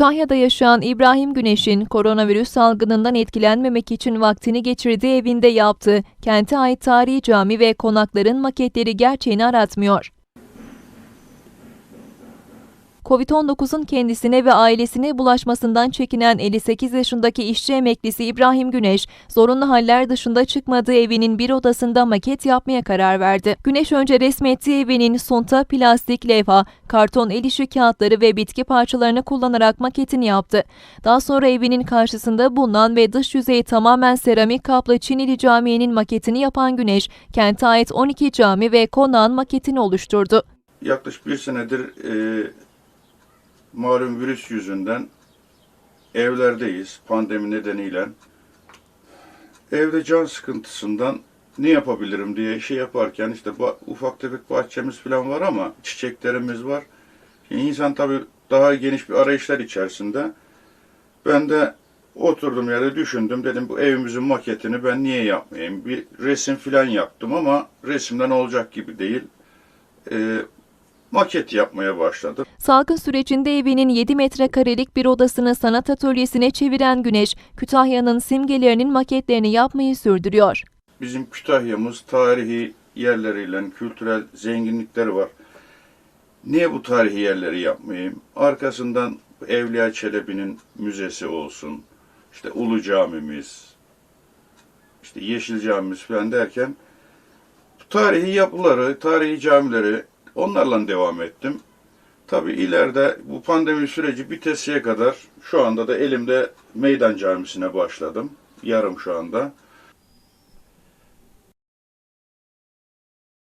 Kütahya'da yaşayan İbrahim Güneş'in koronavirüs salgınından etkilenmemek için vaktini geçirdiği evinde yaptığı kente ait tarihi cami ve konakların maketleri gerçeğini aratmıyor. Covid-19'un kendisine ve ailesine bulaşmasından çekinen 58 yaşındaki işçi emeklisi İbrahim Güneş, zorunlu haller dışında çıkmadığı evinin bir odasında maket yapmaya karar verdi. Güneş önce resmettiği evinin sunta, plastik, levha, karton el işi kağıtları ve bitki parçalarını kullanarak maketini yaptı. Daha sonra evinin karşısında bulunan ve dış yüzeyi tamamen seramik kaplı Çinili Camii'nin maketini yapan Güneş, kente ait 12 cami ve konağın maketini oluşturdu. Yaklaşık bir senedir e, malum virüs yüzünden evlerdeyiz pandemi nedeniyle. Evde can sıkıntısından ne yapabilirim diye şey yaparken işte ufak tefek bahçemiz falan var ama çiçeklerimiz var. Şimdi insan tabii daha geniş bir arayışlar içerisinde. Ben de oturdum yerde düşündüm. Dedim bu evimizin maketini ben niye yapmayayım? Bir resim falan yaptım ama resimden olacak gibi değil. Ee, maket yapmaya başladım. Salgın sürecinde evinin 7 metrekarelik bir odasını sanat atölyesine çeviren Güneş, Kütahya'nın simgelerinin maketlerini yapmayı sürdürüyor. Bizim Kütahya'mız tarihi yerleriyle kültürel zenginlikleri var. Niye bu tarihi yerleri yapmayayım? Arkasından Evliya Çelebi'nin müzesi olsun, işte Ulu Camimiz, işte Yeşil Camimiz falan derken bu tarihi yapıları, tarihi camileri onlarla devam ettim. Tabii ileride bu pandemi süreci bitesiye kadar şu anda da elimde Meydan Camisi'ne başladım. Yarım şu anda.